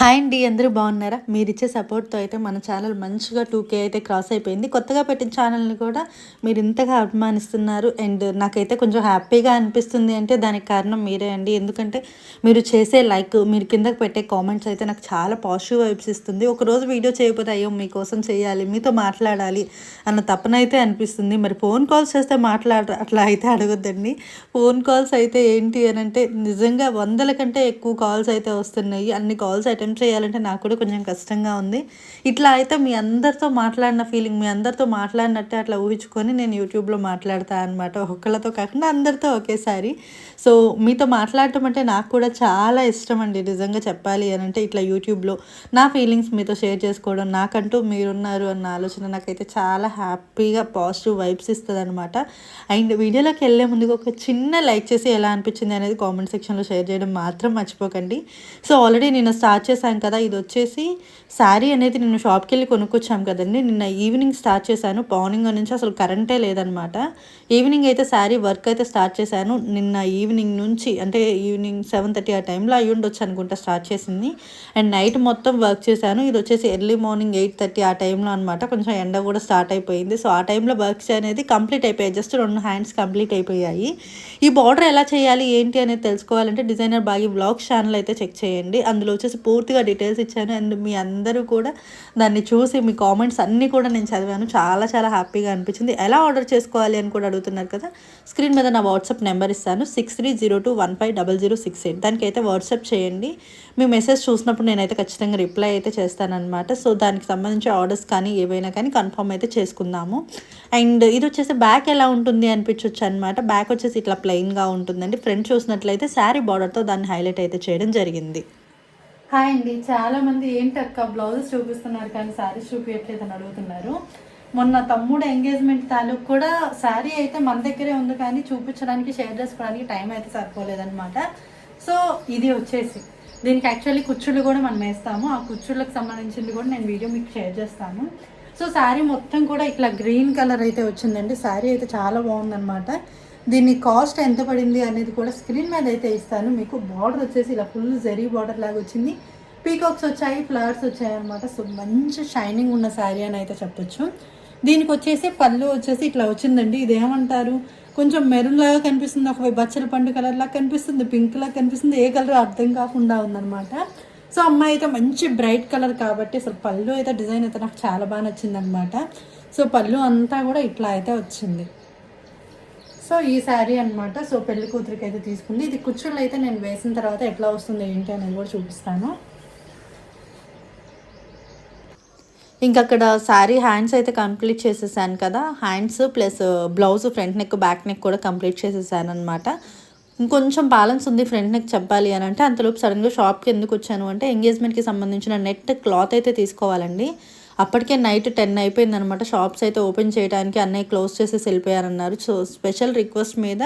Hi అండి అందరూ బాగున్నారా? మీరు ఇచ్చే సపోర్ట్తో అయితే మన ఛానల్ మంచిగా టూ కే అయితే క్రాస్ అయిపోయింది. కొత్తగా పెట్టిన ఛానల్ని కూడా మీరు ఇంతగా అభిమానిస్తున్నారు. అండ్ నాకైతే కొంచెం హ్యాపీగా అనిపిస్తుంది అంటే దానికి కారణం మీరే అండి. ఎందుకంటే మీరు చేసే లైక్ మీరు కిందకి పెట్టే కామెంట్స్ అయితే నాకు చాలా పాజిటివ్ వైబ్స్ ఇస్తుంది. ఒకరోజు వీడియో చేయకపోతే అయ్యో మీకోసం చేయాలి మీతో మాట్లాడాలి అన్న తపన అయితే అనిపిస్తుంది. మరి ఫోన్ కాల్స్ చేస్తే మాట్లాడ అట్లా అయితే అడగొద్దండి. ఫోన్ కాల్స్ అయితే ఏంటి అని అంటే నిజంగా వందల కంటే ఎక్కువ కాల్స్ అయితే వస్తున్నాయి. అన్ని కాల్స్ అటెండ్ చేయాలంటే నాకు కూడా కొంచెం కష్టంగా ఉంది. ఇట్లా అయితే మీ అందరితో మాట్లాడిన ఫీలింగ్ మీ అందరితో మాట్లాడినట్టే అట్లా ఊహించుకొని నేను యూట్యూబ్లో మాట్లాడతా అనమాట ఒక్కళ్ళతో కాకుండా అందరితో ఒకేసారి సో మీతో మాట్లాడటం అంటే నాకు కూడా చాలా ఇష్టం అండి నిజంగా చెప్పాలి అని అంటే ఇట్లా యూట్యూబ్లో నా ఫీలింగ్స్ మీతో షేర్ చేసుకోవడం నాకంటూ మీరున్నారు అన్న ఆలోచన నాకైతే చాలా హ్యాపీగా పాజిటివ్ వైబ్స్ ఇస్తుంది అనమాట అండ్ వీడియోలోకి వెళ్ళే ముందుకు ఒక చిన్న లైక్ చేసి ఎలా అనిపించింది అనేది కామెంట్ సెక్షన్లో షేర్ చేయడం మాత్రం మర్చిపోకండి. సో ఆల్రెడీ నేను స్టార్ట్ చేశాం కదా ఇది వచ్చేసి శారీ అనేది నేను షాప్కి వెళ్ళి కొనుక్కొచ్చాం కదండి. నిన్న ఈవినింగ్ స్టార్ట్ చేశాను. మార్నింగ్ నుంచి అసలు కరెంటే లేదనమాట. ఈవినింగ్ అయితే శారీ వర్క్ అయితే స్టార్ట్ చేశాను. నిన్న ఈవినింగ్ నుంచి అంటే ఈవినింగ్ సెవెన్ థర్టీ ఆ టైంలో అయ్యి ఉండొచ్చు అనుకుంటా స్టార్ట్ చేసింది. అండ్ నైట్ మొత్తం వర్క్ చేశాను. ఇది వచ్చేసి ఎర్లీ మార్నింగ్ ఎయిట్ థర్టీ ఆ టైంలో అనమాట. కొంచెం ఎండ కూడా స్టార్ట్ అయిపోయింది. సో ఆ టైంలో వర్క్స్ అనేది కంప్లీట్ అయిపోయాయి. జస్ట్ రెండు హ్యాండ్స్ కంప్లీట్ అయిపోయాయి. ఈ బార్డర్ ఎలా చేయాలి ఏంటి అనేది తెలుసుకోవాలంటే డిజైనర్ బాగి బ్లాగ్ ఛానల్ అయితే చెక్ చేయండి. అందులో వచ్చేసి పూర్తిగా డీటెయిల్స్ ఇచ్చాను. అండ్ మీ అందరూ కూడా దాన్ని చూసి మీ కామెంట్స్ అన్నీ కూడా నేను చదివాను. చాలా చాలా హ్యాపీగా అనిపించింది. ఎలా ఆర్డర్ చేసుకోవాలి అని కూడా అడుగుతున్నారు కదా స్క్రీన్ మీద నా వాట్సాప్ నెంబర్ ఇస్తాను. Six three zero two one five double zero six eight దానికి అయితే వాట్సాప్ చేయండి. మీ మెసేజ్ చూసినప్పుడు నేనైతే ఖచ్చితంగా రిప్లై అయితే చేస్తానన్నమాట. సో దానికి సంబంధించి ఆర్డర్స్ కానీ ఏవైనా కానీ కన్ఫర్మ్ అయితే చేసుకుందాము. అండ్ ఇది వచ్చేసి బ్యాక్ ఎలా ఉంటుంది అనిపించవచ్చు అనమాట బ్యాక్ వచ్చేసి ఇట్లా ప్లెయిన్గా ఉంటుందండి. ఫ్రంట్ చూసినట్లయితే శారీ బార్డర్తో దాన్ని హైలైట్ అయితే చేయడం జరిగింది. హాయ్ అండి. చాలామంది ఏంటక్క బ్లౌజెస్ చూపిస్తున్నారు కానీ శారీస్ చూపించట్లేదు అని అడుగుతున్నారు. మొన్న తమ్ముడు ఎంగేజ్మెంట్ తాలూకు కూడా శారీ అయితే మన దగ్గరే ఉంది కానీ చూపించడానికి షేర్ చేసుకోవడానికి టైం అయితే సరిపోలేదన్నమాట. సో ఇది వచ్చేసి. దీనికి యాక్చువల్లీ కుచ్చుళ్ళు కూడా మనం వేస్తాము. ఆ కుచ్చుళ్ళకి సంబంధించింది కూడా నేను వీడియో మీకు షేర్ చేస్తాను. సో శారీ మొత్తం కూడా ఇట్లా గ్రీన్ కలర్ అయితే వచ్చిందండి. శారీ అయితే చాలా బాగుందన్నమాట. దీని కాస్ట్ ఎంత పడింది అనేది కూడా స్క్రీన్ మీద అయితే ఇస్తాను. మీకు బార్డర్ వచ్చేసి ఇలా ఫుల్ జరీ బార్డర్ లాగా వచ్చింది. పీకాక్స్ వచ్చాయి ఫ్లవర్స్ వచ్చాయి అనమాట సో మంచి షైనింగ్ ఉన్న శారీ అని అయితే చెప్పొచ్చు. దీనికి వచ్చేసి పళ్ళు వచ్చేసి ఇట్లా వచ్చిందండి. ఇది ఏమంటారు? కొంచెం మెరూన్ లాగా కనిపిస్తుంది. ఒక బచ్చల పండు కలర్ లాగా కనిపిస్తుంది. పింక్ లాగా కనిపిస్తుంది. ఏ కలర్ అర్థం కాకుండా ఉందన్నమాట. సో అమ్మాయి అయితే మంచి బ్రైట్ కలర్ కాబట్టి అసలు పళ్ళు అయితే డిజైన్ అయితే నాకు చాలా బాగా నచ్చిందనమాట సో పళ్ళు అంతా కూడా ఇట్లా అయితే వచ్చింది. సో ఈ శారీ అనమాట సో పెళ్ళి కూతురికి అయితే తీసుకుంది. ఇది కుచ్చుళ్ళు అయితే నేను వేసిన తర్వాత ఎట్లా వస్తుంది ఏంటి అనేది కూడా చూపిస్తాను. ఇంకా అక్కడ శారీ హ్యాండ్స్ అయితే కంప్లీట్ చేసేసాను కదా. Hands plus blouse front neck back neck కూడా కంప్లీట్ చేసేసాను అనమాట ఇంకొంచెం బ్యాలెన్స్ ఉంది ఫ్రంట్ నెక్ చెప్పాలి అని అంటే అంతలోపు సడన్గా షాప్కి ఎందుకు వచ్చాను అంటే ఎంగేజ్మెంట్కి సంబంధించిన నెట్ క్లాత్ అయితే తీసుకోవాలండి. అప్పటికే నైట్ టెన్ అయిపోయిందనమాట. షాప్స్ అయితే ఓపెన్ చేయడానికి అన్నయ్య క్లోజ్ చేసేసి వెళ్ళిపోయారన్నారు. సో స్పెషల్ రిక్వెస్ట్ మీద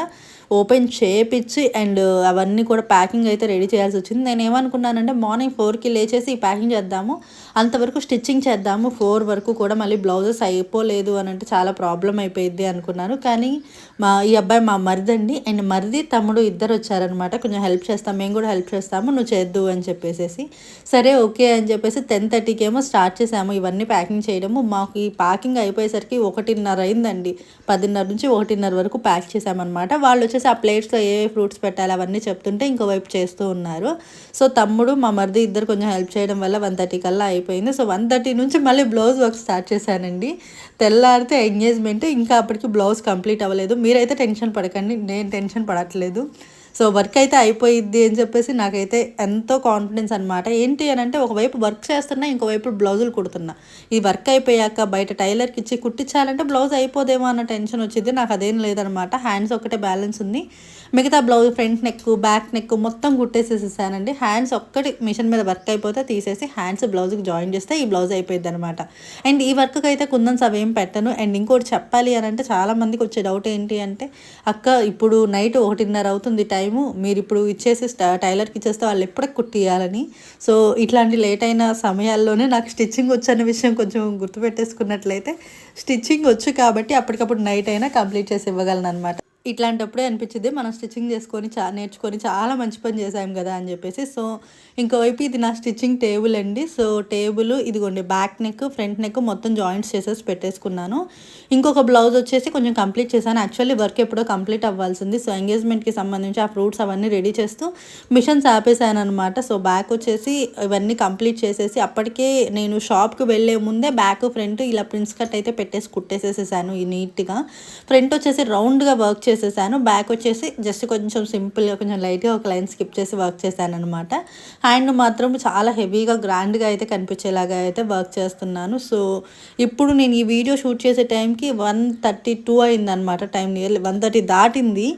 ఓపెన్ చేపించి అండ్ అవన్నీ కూడా ప్యాకింగ్ అయితే రెడీ చేయాల్సి వచ్చింది. నేను ఏమనుకున్నానంటే మార్నింగ్ ఫోర్కి లేచేసి ప్యాకింగ్ చేద్దాము. అంతవరకు స్టిచ్చింగ్ చేద్దాము. ఫోర్ వరకు కూడా మళ్ళీ బ్లౌజెస్ అయిపోలేదు అని అంటే చాలా ప్రాబ్లం అయిపోయింది అనుకున్నాను. కానీ మా ఈ అబ్బాయి మా మరిదండి. అండ్ మరిది తమ్ముడు ఇద్దరు వచ్చారనమాట. కొంచెం హెల్ప్ చేస్తాం. మేము కూడా హెల్ప్ చేస్తాము. నువ్వు చేద్దు అని చెప్పేసి సరే ఓకే అని చెప్పేసి టెన్ థర్టీకి ఏమో స్టార్ట్ చేసాము. ఇవన్నీ ప్యాకింగ్ చేయడము. మాకు ఈ ప్యాకింగ్ అయిపోయేసరికి ఒకటిన్నర అయిందండి. పదిన్నర నుంచి ఒకటిన్నర వరకు ప్యాక్ చేసామన్నమాట వాళ్ళు వచ్చేసి ఆ ప్లేట్స్లో ఏ ఫ్రూట్స్ పెట్టాలి అవన్నీ చెప్తుంటే ఇంకోవైపు చేస్తూ ఉన్నారు. సో తమ్ముడు మా మరిది ఇద్దరు కొంచెం హెల్ప్ చేయడం వల్ల వన్ థర్టీ కల్లా అయిపోయింది. సో వన్ థర్టీ నుంచి మళ్ళీ బ్లౌజ్ వర్క్ స్టార్ట్ చేశానండి. తెల్లారితే ఎంగేజ్మెంట్. ఇంకా అప్పటికి బ్లౌజ్ కంప్లీట్ అవ్వలేదు. మీరైతే టెన్షన్ పడకండి నేను టెన్షన్ పడట్లేదు. సో వర్క్ అయితే అయిపోయిద్ది అని చెప్పేసి నాకైతే ఎంతో కాన్ఫిడెన్స్ అనమాట ఏంటి అని అంటే ఒకవైపు వర్క్ చేస్తున్నా ఇంకోవైపు బ్లౌజులు కుడుతున్నా. ఈ వర్క్ అయిపోయాక బయట టైలర్కి ఇచ్చి కుట్టించాలంటే బ్లౌజ్ అయిపోదేమో అన్న టెన్షన్ వచ్చింది. నాకు అదేం లేదనమాట హ్యాండ్స్ ఒకటే బ్యాలెన్స్ ఉంది. మిగతా blouse front neck back neck మొత్తం కుట్టేసేసేసానండి. హ్యాండ్స్ ఒక్కటి మిషన్ మీద వర్క్ అయిపోతే తీసేసి హ్యాండ్స్ బ్లౌజ్కి జాయిన్ చేస్తే ఈ బ్లౌజ్ అయిపోయింది అనమాట అండ్ ఈ వర్క్కి అయితే కుందన్స్ అవేం పెట్టను. అండ్ ఇంకోటి చెప్పాలి అని అంటే చాలామందికి వచ్చే డౌట్ ఏంటి అంటే అక్క ఇప్పుడు నైట్ ఒకటిన్నర అవుతుంది టైం. టైము మీరు ఇప్పుడు ఇచ్చేసి టైలర్కి ఇచ్చేస్తే వాళ్ళు ఎప్పుడే కుట్టియాలని సో ఇట్లాంటి లేట్ అయిన సమయాల్లోనే నాకు స్టిచ్చింగ్ వచ్చన్న విషయం కొంచెం గుర్తుపెట్టేసుకున్నట్లయితే స్టిచ్చింగ్ వచ్చు కాబట్టి అప్పటికప్పుడు నైట్ అయినా కంప్లీట్ చేసి ఇవ్వగలను అనమాట ఇట్లాంటప్పుడే అనిపించింది. మనం స్టిచ్చింగ్ చేసుకొని చా నేర్చుకొని చాలా మంచి పని చేసాం కదా అని చెప్పేసి. సో ఇంకోవైపు ఇది నా స్టిచ్చింగ్ టేబుల్ అండి. సో టేబుల్ ఇదిగోండి బ్యాక్ నెక్ ఫ్రంట్ నెక్ మొత్తం జాయింట్స్ చేసేసి పెట్టేసుకున్నాను. ఇంకొక బ్లౌజ్ వచ్చేసి కొంచెం కంప్లీట్ చేశాను. యాక్చువల్లీ వర్క్ ఎప్పుడో కంప్లీట్ అవ్వాల్సింది. సో ఎంగేజ్మెంట్కి సంబంధించి ఆ ఫ్రూట్స్ అవన్నీ రెడీ చేస్తూ మిషన్స్ ఆపేసాను అనమాట సో బ్యాక్ వచ్చేసి ఇవన్నీ కంప్లీట్ చేసేసి అప్పటికే నేను షాప్కి వెళ్ళే ముందే బ్యాక్ ఫ్రంట్ ఇలా ప్రిన్స్ కట్ అయితే పెట్టేసి కుట్టేసేసేసాను ఈ నీట్గా. ఫ్రంట్ వచ్చేసి రౌండ్గా వర్క్ చేసేసాను. బ్యాక్ వచ్చేసి జస్ట్ కొంచెం సింపుల్గా కొంచెం లైట్గా ఒక లైన్ స్కిప్ చేసి వర్క్ చేశాను అనమాట హ్యాండ్ మాత్రం చాలా హెవీగా గ్రాండ్గా అయితే కనిపించేలాగా అయితే వర్క్ చేస్తున్నాను. సో ఇప్పుడు నేను ఈ వీడియో షూట్ చేసే టైంకి వన్ థర్టీ టూ అయిందనమాట టైం నియర్లీ వన్ థర్టీ దాటింది.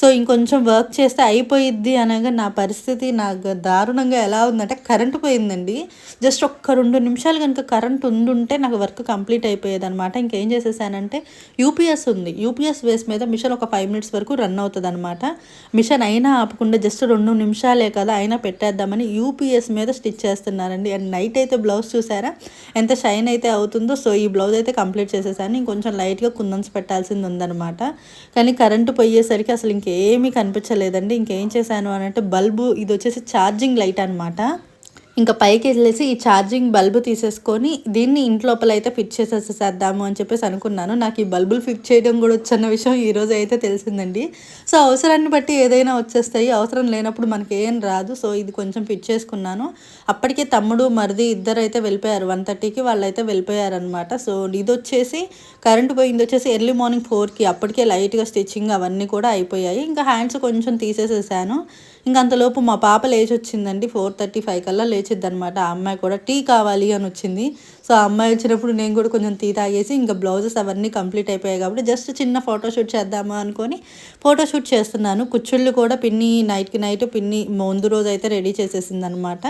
సో ఇంకొంచెం వర్క్ చేస్తే అయిపోయిద్ది అనగా నా పరిస్థితి నాకు దారుణంగా ఎలా ఉందంటే కరెంటు పోయిందండి. జస్ట్ ఒక్క రెండు నిమిషాలు కనుక కరెంట్ ఉండుంటే నాకు వర్క్ కంప్లీట్ అయిపోయేది అనమాట ఇంకేం చేసేసానంటే యూపీఎస్ ఉంది. యూపీఎస్ వేస్ మీద మిషన్ ఒక ఫైవ్ మినిట్స్ వరకు రన్ అవుతుంది అనమాట మిషన్ అయినా ఆపకుండా జస్ట్ రెండు నిమిషాలే కదా అయినా పెట్టేద్దామని యూపీఎస్ మీద స్టిచ్ చేస్తున్నానండి అండ్ నైట్ అయితే బ్లౌజ్ చూసారా? ఎంత షైన్ అయితే అవుతుందో సో ఈ బ్లౌజ్ అయితే కంప్లీట్ చేసేసాను. ఇంకొంచెం లైట్గా కుందన్స్ పెట్టాల్సింది ఉందన్నమాట. కానీ కరెంటు పోయేసరికి అసలు ఇంకేమీ కనిపించలేదండి. ఇంకేం చేశాను అని అంటే బల్బు ఇది వచ్చేసి ఛార్జింగ్ లైట్ అనమాట ఇంకా పైకి వెళ్ళేసి ఈ ఛార్జింగ్ బల్బు తీసేసుకొని దీన్ని ఇంట్లోపల అయితే ఫిట్ చేసేసేద్దాము అని చెప్పేసి అనుకున్నాను. నాకు ఈ బల్బులు ఫిట్ చేయడం కూడా వచ్చిన విషయం ఈరోజు అయితే తెలిసిందండి. సో అవసరాన్ని బట్టి ఏదైనా వచ్చేస్తాయి. అవసరం లేనప్పుడు మనకి ఏం రాదు. సో ఇది కొంచెం ఫిట్ చేసుకున్నాను. అప్పటికే తమ్ముడు మరిది ఇద్దరు అయితే వెళ్ళిపోయారు. వన్ థర్టీకి వాళ్ళు అయితే వెళ్ళిపోయారనమాట సో ఇది వచ్చేసి కరెంట్ పోయింది వచ్చేసి ఎర్లీ మార్నింగ్ ఫోర్కి. అప్పటికే లైట్గా స్టిచ్చింగ్ అవన్నీ కూడా అయిపోయాయి. ఇంకా హ్యాండ్స్ కొంచెం తీసేసేసాను. ఇంక అంతలోపు మా పాప లేచి వచ్చిందండి. ఫోర్ థర్టీ ఫైవ్ కల్లా లేచిద్ది అనమాట ఆ అమ్మాయి కూడా టీ కావాలి అని వచ్చింది. సో ఆ అమ్మాయి వచ్చినప్పుడు నేను కూడా కొంచెం టీ తాగేసి ఇంకా బ్లౌజెస్ అవన్నీ కంప్లీట్ అయిపోయాయి కాబట్టి జస్ట్ చిన్న ఫోటోషూట్ చేద్దామా అనుకొని ఫోటోషూట్ చేస్తున్నాను. కుచ్చుళ్ళు కూడా పిన్ని నైట్కి నైట్ పిన్ని ముందు రోజు అయితే రెడీ చేసేసింది అనమాట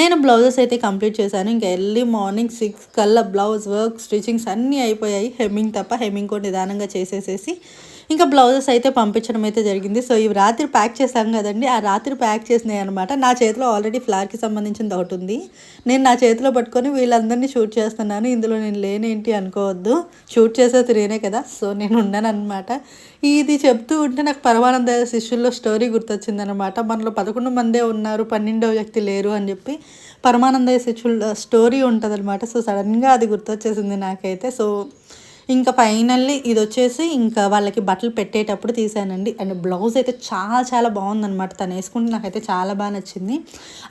నేను బ్లౌజెస్ అయితే కంప్లీట్ చేశాను. ఇంకా ఎర్లీ మార్నింగ్ సిక్స్ కల్లా బ్లౌజ్ వర్క్ స్టిచ్చింగ్స్ అన్నీ అయిపోయాయి. హెమ్మింగ్ తప్ప హెమ్మింగ్ కూడా నిదానంగా చేసేసేసి ఇంకా బ్లౌజెస్ అయితే పంపించడం అయితే జరిగింది. సో ఇవి రాత్రి ప్యాక్ చేశాం కదండి. ఆ రాత్రి ప్యాక్ చేసినాయి అనమాట నా చేతిలో ఆల్రెడీ ఫ్లార్కి సంబంధించింది ఒకటి ఉంది. నేను నా చేతిలో పట్టుకొని వీళ్ళందరినీ షూట్ చేస్తున్నాను. ఇందులో నేను లేనేంటి అనుకోవద్దు. షూట్ చేసేది నేనే కదా. సో నేను ఉన్నాను అనమాట ఇది చెప్తూ ఉంటే నాకు పరమానంద శిష్యుల్లో స్టోరీ గుర్తొచ్చిందనమాట మనలో పదకొండు మందే ఉన్నారు పన్నెండో వ్యక్తి లేరు అని చెప్పి పరమానంద శిష్యుల స్టోరీ ఉంటుంది అనమాట సో సడన్గా అది గుర్తొచ్చేసింది నాకైతే. సో ఇంకా ఫైనల్లీ ఇది వచ్చేసి ఇంకా వాళ్ళకి బట్టలు పెట్టేటప్పుడు తీసానండి. అండ్ బ్లౌజ్ అయితే చాలా చాలా బాగుందనమాట తను వేసుకుంటే నాకైతే చాలా బాగా నచ్చింది.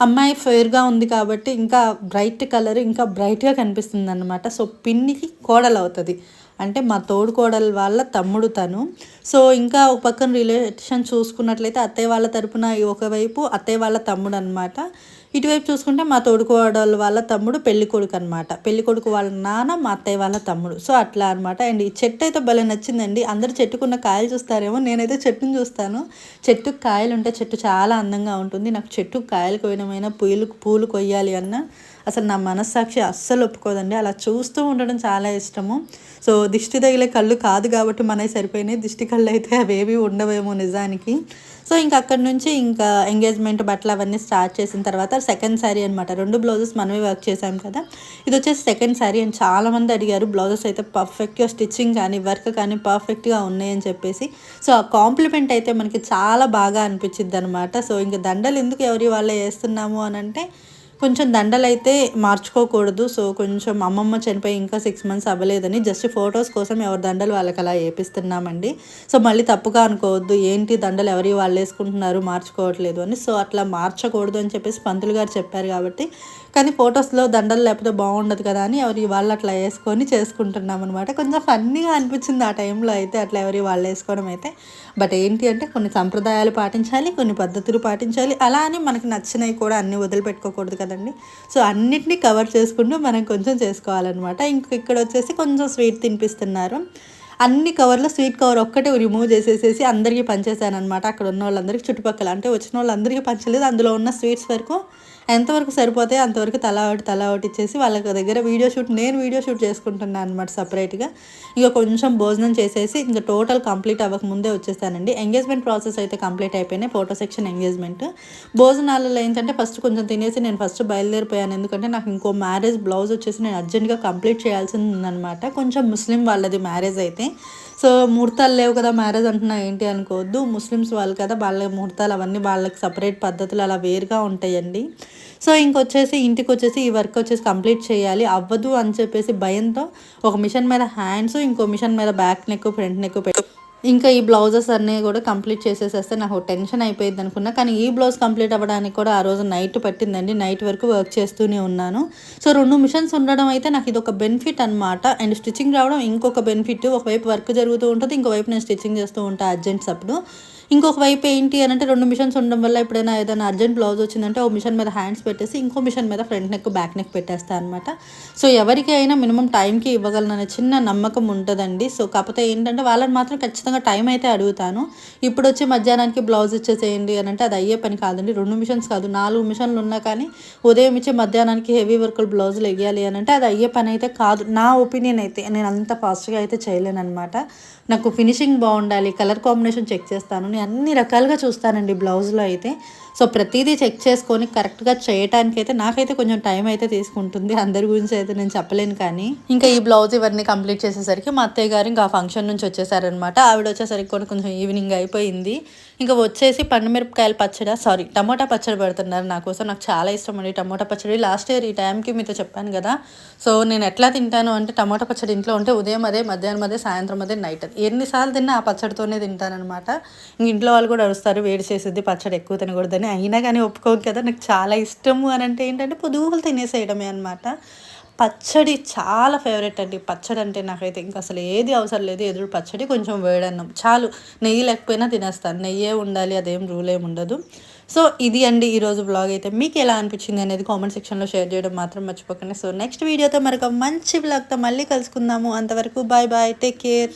అమ్మాయి ఫెయిర్గా ఉంది కాబట్టి ఇంకా బ్రైట్ కలర్ ఇంకా బ్రైట్గా కనిపిస్తుంది అనమాట సో పిన్నికి కోడలు అవుతుంది. అంటే మా తోడు కోడలు వాళ్ళ తమ్ముడు తను. సో ఇంకా ఒక పక్కన రిలేషన్ చూసుకున్నట్లయితే అత్తయ్య వాళ్ళ తరపున ఒకవైపు అత్తయ్య వాళ్ళ తమ్ముడు అనమాట ఇటువైపు చూసుకుంటే మా తోడుకోడలు వాళ్ళ తమ్ముడు పెళ్ళి కొడుకు అనమాట పెళ్ళి కొడుకు వాళ్ళ నాన్న మా అత్తయ్య వాళ్ళ తమ్ముడు. సో అట్లా అనమాట అండ్ ఈ చెట్టు అయితే భలే నచ్చిందండి. అందరు చెట్టుకున్న కాయలు చూస్తారేమో నేనైతే చెట్టును చూస్తాను. చెట్టుకు కాయలు ఉంటే చెట్టు చాలా అందంగా ఉంటుంది. నాకు చెట్టుకు కాయలు కోయడమైనా పూలు పూలు కొయ్యాలి అన్న అసలు నా మనస్సాక్షి అస్సలు ఒప్పుకోదండి. అలా చూస్తూ ఉండడం చాలా ఇష్టము. సో దిష్టి తగిలే కళ్ళు కాదు కాబట్టి మనకి సరిపోయినాయి. దిష్టి కళ్ళు అయితే అవేవి ఉండవేమో నిజానికి. సో ఇంకా అక్కడ నుంచి ఇంకా ఎంగేజ్మెంట్ బట్టలు అవన్నీ స్టార్ట్ చేసిన తర్వాత సెకండ్ శారీ అనమాట రెండు బ్లౌజెస్ మనమే వర్క్ చేసాం కదా. ఇది వచ్చేసి సెకండ్ శారీ అని చాలామంది అడిగారు. బ్లౌజెస్ అయితే పర్ఫెక్ట్గా స్టిచ్చింగ్ కానీ వర్క్ కానీ పర్ఫెక్ట్గా ఉన్నాయని చెప్పేసి. సో ఆ కాంప్లిమెంట్ అయితే మనకి చాలా బాగా అనిపించింది అనమాట సో ఇంకా దండలు ఎందుకు ఎవరి వాళ్ళే వేస్తున్నాము అని అంటే కొంచెం దండలు అయితే మార్చుకోకూడదు. సో కొంచెం అమ్మమ్మ చనిపోయి ఇంకా సిక్స్ మంత్స్ అవ్వలేదని జస్ట్ ఫొటోస్ కోసం ఎవరి దండలు వాళ్ళకి అలా వేపిస్తున్నామండి. సో మళ్ళీ తప్పుగా అనుకోవద్దు. ఏంటి దండలు ఎవరి వాళ్ళు వేసుకుంటున్నారు? మార్చుకోవట్లేదు అని. సో అట్లా మార్చకూడదు అని చెప్పేసి పంతులు గారు చెప్పారు కాబట్టి. కానీ ఫొటోస్లో దండలు లేకపోతే బాగుండదు కదా అని ఎవరి వాళ్ళు అట్లా వేసుకొని చేసుకుంటున్నాం అనమాట కొంచెం ఫన్నీగా అనిపించింది ఆ టైంలో అయితే అట్లా ఎవరి వాళ్ళు వేసుకోవడం అయితే. బట్ ఏంటి అంటే కొన్ని సంప్రదాయాలు పాటించాలి కొన్ని పద్ధతులు పాటించాలి. అలా అని మనకి నచ్చినవి కూడా అన్నీ వదిలిపెట్టుకోకూడదు కదండి. సో అన్నిటినీ కవర్ చేసుకుంటూ మనం కొంచెం చేసుకోవాలన్నమాట. ఇంక ఇక్కడ వచ్చేసి కొంచెం స్వీట్ తినిపిస్తున్నారు. అన్ని కవర్లో స్వీట్ కవర్ ఒక్కటే రిమూవ్ చేసేసేసి అందరికీ పంచేసాను అనమాట అక్కడ ఉన్న వాళ్ళందరికీ చుట్టుపక్కల అంటే వచ్చిన వాళ్ళందరికీ పంచలేదు. అందులో ఉన్న స్వీట్స్ వరకు ఎంతవరకు సరిపోతే అంతవరకు తలా ఒకటి తలా ఒకటి ఇచ్చేసి వాళ్ళ దగ్గర వీడియో షూట్ నేను వీడియో షూట్ చేసుకుంటున్నాను అనమాట సపరేట్గా. ఇంకా కొంచెం భోజనం చేసేసి ఇంకా టోటల్ కంప్లీట్ అవ్వక ముందే వచ్చేసానండి ఎంగేజ్మెంట్ ప్రాసెస్ అయితే కంప్లీట్ అయిపోయినాయి ఫోటో సెక్షన్ ఎంగేజ్మెంట్. భోజనాలలో ఏంటంటే ఫస్ట్ కొంచెం తినేసి నేను ఫస్ట్ బయలుదేరిపోయాను. ఎందుకంటే నాకు ఇంకో మ్యారేజ్ బ్లౌజ్ వచ్చేసి నేను అర్జెంట్గా కంప్లీట్ చేయాల్సింది ఉందనమాట కొంచెం ముస్లిం వాళ్ళది మ్యారేజ్ అయితే. సో ముహూర్తాలు లేవు కదా మ్యారేజ్ అంటున్నా ఏంటి అనుకోవద్దు. ముస్లిమ్స్ వాళ్ళు కదా వాళ్ళ ముహూర్తాలు అవన్నీ వాళ్ళకి సపరేట్ పద్ధతులు అలా వేరుగా ఉంటాయండి. సో ఇంకొచ్చేసి ఇంటికి వచ్చేసి ఈ వర్క్ వచ్చేసి కంప్లీట్ చేయాలి. అవ్వదు అని చెప్పేసి భయంతో ఒక మిషన్ మీద హ్యాండ్స్ ఇంకో మిషన్ మీద బ్యాక్ నెక్ ఫ్రంట్ నెక్ పెట్టి ఇంకా ఈ బ్లౌజెస్ అన్నీ కూడా కంప్లీట్ చేసేసేస్తే నాకు టెన్షన్ అయిపోయింది అనుకున్నా. కానీ ఈ బ్లౌజ్ కంప్లీట్ అవ్వడానికి కూడా ఆ రోజు నైట్ పట్టిందండి. నైట్ వరకు వర్క్ చేస్తూనే ఉన్నాను. సో రెండు మిషన్స్ ఉండడం అయితే నాకు ఇది ఒక బెనిఫిట్ అనమాట అండ్ స్టిచ్చింగ్ రావడం ఇంకొక బెనిఫిట్. ఒకవైపు వర్క్ జరుగుతూ ఉంటుంది ఇంకోవైపు నేను స్టిచ్చింగ్ చేస్తూ ఉంటాను అర్జెంట్స్ అప్పుడు. ఇంకొక వైపు ఏంటి అని అంటే రెండు మిషన్స్ ఉండడం వల్ల ఎప్పుడైనా ఏదైనా అర్జెంట్ బ్లౌజ్ వచ్చిందంటే ఒక మిషన్ మీద హ్యాండ్స్ పెట్టేసి ఇంకో మిషన్ మీద ఫ్రంట్ నెక్ బ్యాక్ నెక్ పెట్టేస్తాను అనమాట సో ఎవరికి అయినా మినిమం టైంకి ఇవ్వగలననే చిన్న నమ్మకం ఉంటుందండి. సో కాకపోతే ఏంటంటే వాళ్ళని మాత్రం ఖచ్చితంగా టైం అయితే అడుగుతాను. ఇప్పుడు వచ్చి మధ్యాహ్నానికి బ్లౌజ్ ఇచ్చేసేయండి అని అంటే అది అయ్యే పని కాదండి. రెండు మిషన్స్ కాదు నాలుగు మిషన్లు ఉన్నా కానీ ఉదయం ఇచ్చే మధ్యాహ్నానికి హెవీ వర్కులు బ్లౌజులు వేయాలి అని అంటే అది అయ్యే పని అయితే కాదు. నా ఒపీనియన్ అయితే నేను అంత ఫాస్ట్గా అయితే చేయలేను అనమాట నాకు ఫినిషింగ్ బాగుండాలి కలర్ కాంబినేషన్ చెక్ చేస్తాను. నేను అన్ని రకాలుగా చూస్తానండి బ్లౌజ్లో అయితే. సో ప్రతిదీ చెక్ చేసుకొని కరెక్ట్గా చేయటానికైతే అయితే నాకైతే కొంచెం టైం అయితే తీసుకుంటుంది. అందరి గురించి అయితే నేను చెప్పలేను కానీ. ఇంకా ఈ బ్లౌజ్ ఇవన్నీ కంప్లీట్ చేసేసరికి మా అత్తయ్య గారు ఇంకా ఆ ఫంక్షన్ నుంచి వచ్చేసారనమాట ఆవిడ వచ్చేసరికి కూడా కొంచెం ఈవినింగ్ అయిపోయింది. ఇంకా వచ్చేసి పండుమిరపకాయల పచ్చడి సారీ టమోటా పచ్చడి పెడుతున్నారు నా కోసం. నాకు చాలా ఇష్టం అండి టమోటా పచ్చడి. లాస్ట్ ఇయర్ ఈ టైంకి మీతో చెప్పాను కదా. సో నేను ఎట్లా తింటాను అంటే టమోటా పచ్చడి ఇంట్లో ఉంటే ఉదయం అదే మధ్యాహ్నం అదే సాయంత్రం అదే నైట్ అది. ఎన్నిసార్లు తిన్నా ఆ పచ్చడితోనే తింటానమాట ఇంక ఇంట్లో వాళ్ళు కూడా అరుస్తారు వేడి చేసేది పచ్చడి ఎక్కువ తినకూడదని అయినా కానీ ఒప్పుకోదు కదా నాకు చాలా ఇష్టము అని అంటే ఏంటంటే పొదుగులు తినేసేయడమే అనమాట పచ్చడి చాలా ఫేవరెట్ అండి. పచ్చడి అంటే నాకైతే ఇంకా అసలు ఏది అవసరం లేదు. ఎదురు పచ్చడి కొంచెం వేడన్నం. చాలు నెయ్యి లేకపోయినా తినేస్తాను. నెయ్యే ఉండాలి అదేం రూల్ ఏమి ఉండదు. సో ఇది అండి ఈరోజు బ్లాగ్ అయితే. మీకు ఎలా అనిపించింది అనేది కామెంట్ సెక్షన్లో షేర్ చేయడం మాత్రం మర్చిపోకండి. సో నెక్స్ట్ వీడియోతో మరొక మంచి బ్లాగ్తో మళ్ళీ కలుసుకుందాము. అంతవరకు బాయ్ బాయ్ టేక్ కేర్